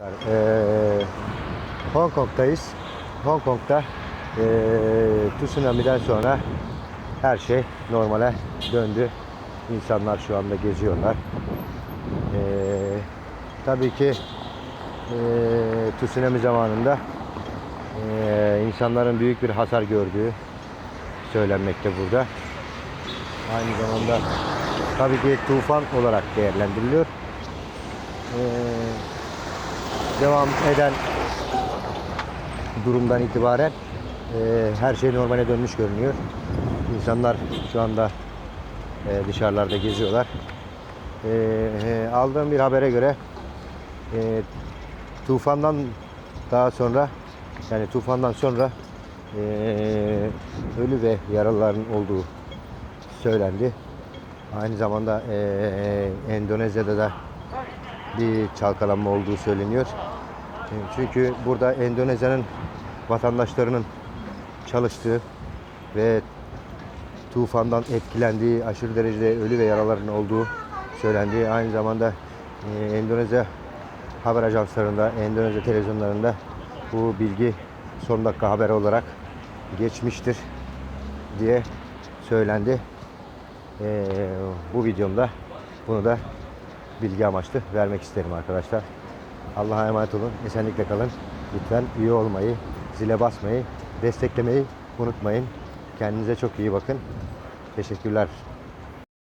Ee, Hong Kong'dayız. Hong Kong'da ee, tsunami'den sonra her şey normale döndü. İnsanlar şu anda geziyorlar. Ee, tabii ki ee, tsunami zamanında ee, insanların büyük bir hasar gördüğü söylenmekte burada. Aynı zamanda tabii ki tufan olarak değerlendiriliyor. Ee, devam eden durumdan itibaren e, her şey normale dönmüş görünüyor. İnsanlar şu anda e, dışarılarda geziyorlar. E, e, aldığım bir habere göre e, tufandan daha sonra yani tufandan sonra e, ölü ve yaralıların olduğu söylendi. Aynı zamanda e, Endonezya'da da bir çalkalanma olduğu söyleniyor. E, Çünkü burada Endonezya'nın vatandaşlarının çalıştığı ve tufandan etkilendiği, aşırı derecede ölü ve yaraların olduğu söylendiği, aynı zamanda e, Endonezya haber ajanslarında, Endonezya televizyonlarında bu bilgi son dakika haber olarak geçmiştir diye söylendi. E, bu videomda bunu da bilgi amaçlı vermek isterim arkadaşlar. Allah'a emanet olun. Esenlikle kalın. Lütfen üye olmayı, zile basmayı, desteklemeyi unutmayın. Kendinize çok iyi bakın. Teşekkürler.